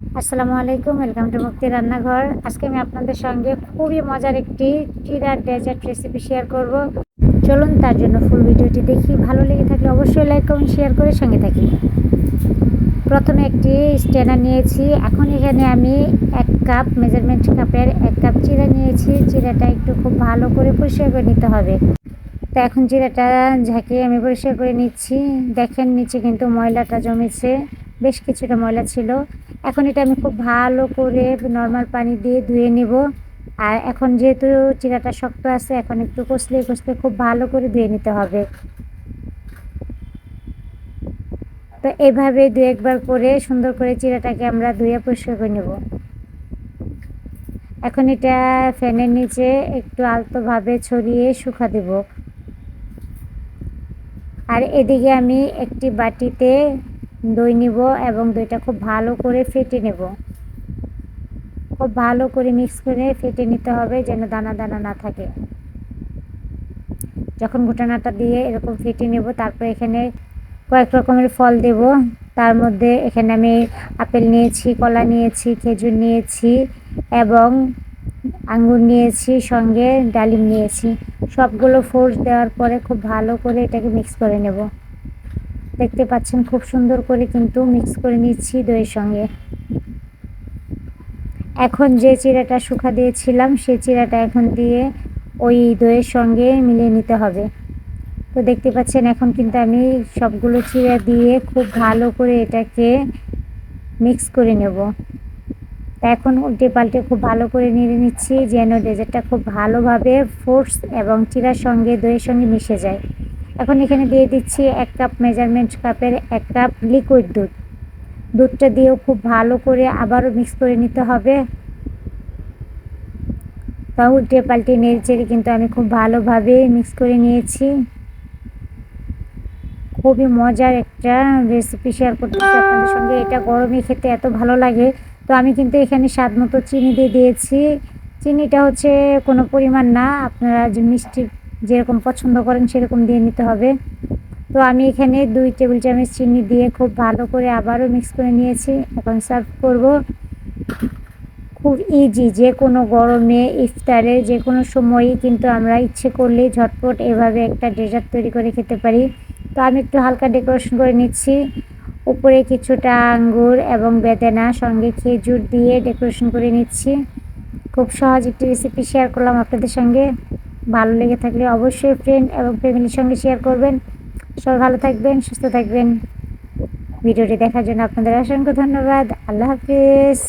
আসসালামু আলাইকুম welcome to মুক্তি রান্নাঘর। আজকে আমি আপনাদের সঙ্গে খুবই মজার একটি চিরার ডেজার্ট রেসিপি শেয়ার করব। চলুন তার জন্য ফুল ভিডিওটি দেখি। ভালো লেগে থাকলে অবশ্যই লাইক কমেন্ট শেয়ার করে সঙ্গে থাকি। প্রথমে একটি স্ট্যান্ডার নিয়েছি। এখন এখানে আমি এক কাপ মেজারমেন্ট কাপের এক কাপ চিরা নিয়েছি। চিরাটা একটু খুব ভালো করে পরিষ্কার করে নিতে হবে। তো এখন জিরাটা ঝাঁকিয়ে আমি পরিষ্কার করে নিচ্ছি। দেখেন নিচে কিন্তু ময়লাটা জমেছে। বেশ কিছুটা ময়লা ছিল। এখন এটা আমি খুব ভালো করে নর্মাল পানি দিয়ে ধুয়ে নেব। আর এখন যেহেতু চিরাটা শক্ত আছে, এখন একটু কষলে কষলে খুব ভালো করে ধুয়ে নিতে হবে। তো এভাবে দু একবার করে সুন্দর করে চিরাটাকে আমরা ধুয়ে পরিষ্কার করে নেব। এখন এটা ফ্যানের নিচে একটু আলতোভাবে ছড়িয়ে শুকা দেব। আর এদিকে আমি একটি বাটিতে দই নিব এবং দইটা খুব ভালো করে ফেটে নেব। খুব ভালো করে মিক্স করে ফেটে নিতে হবে যেন দানা দানা না থাকে। যখন ঘুটানাটা দিয়ে এরকম ফেটে নেব, তারপর এখানে কয়েক রকমের ফল দেব। তার মধ্যে এখানে আমি আপেল নিয়েছি, কলা নিয়েছি, খেজুর নিয়েছি এবং আঙ্গুর নিয়েছি, সঙ্গে ডালিম নিয়েছি। সবগুলো ফোর্স দেওয়ার পরে খুব ভালো করে এটাকে মিক্স করে নেব। দেখতে পাচ্ছেন, খুব সুন্দর করে কিন্তু মিক্স করে নিচ্ছি দইয়ের সঙ্গে। এখন যে চিরাটা শুকা দিয়েছিলাম সেই চিরাটা এখন দিয়ে ওই দইয়ের সঙ্গে মিলিয়ে নিতে হবে। তো দেখতে পাচ্ছেন, এখন কিন্তু আমি সবগুলো চিরা দিয়ে খুব ভালো করে এটাকে মিক্স করে নেব। তা এখন উল্টে পাল্টে খুব ভালো করে নিয়ে নিচ্ছি, যেন ডেজার্টটা খুব ভালোভাবে ফোর্স এবং চিরার সঙ্গে দইয়ের সঙ্গে মিশে যায়। এখন এখানে দিয়ে দিচ্ছি এক কাপ মেজারমেন্ট কাপের এক কাপ লিকুইড দুধ। দুধটা দিয়েও খুব ভালো করে আবারও মিক্স করে নিতে হবে। তা উল্টে পাল্টে নেড়ে কিন্তু আমি খুব ভালোভাবে মিক্স করে নিয়েছি। খুবই মজার একটা রেসিপি শেয়ার করতেছি আপনাদের সঙ্গে। এটা গরমে খেতে এত ভালো লাগে। তো আমি কিন্তু এখানে স্বাদ মতো চিনি দিয়ে দিয়েছি। চিনিটা হচ্ছে কোনো পরিমাণ না। আপনারা যে মিষ্টি যেরকম পছন্দ করেন সেরকম দিয়ে নিতে হবে। তো আমি এখানে দুই টেবিল চামচ চিনি দিয়ে খুব ভালো করে আবারও মিক্স করে নিয়েছি। এখন সার্ভ করব। খুব ইজি যে কোনো গরমে, ইফতারে যে কোনো সময়ই কিন্তু আমরা ইচ্ছে করলেই ঝটপট এভাবে একটা ডেজার্ট তৈরি করে খেতে পারি। তো আমি একটু হালকা ডেকোরেশন করে নিচ্ছি। উপরে কিছুটা আঙ্গুর এবং বেদানা, সঙ্গে খেজুর দিয়ে ডেকোরেশন করে নিচ্ছি। খুব সহজ একটি রেসিপি শেয়ার করলাম আপনাদের সঙ্গে। ভালো লেগে থাকলে অবশ্যই ফ্রেন্ড এবং ফ্যামিলির সঙ্গে শেয়ার করবেন। সবাই ভালো থাকবেন, সুস্থ থাকবেন। ভিডিওটি দেখার জন্য আপনাদের অসংখ্য ধন্যবাদ। আল্লাহ হাফিজ।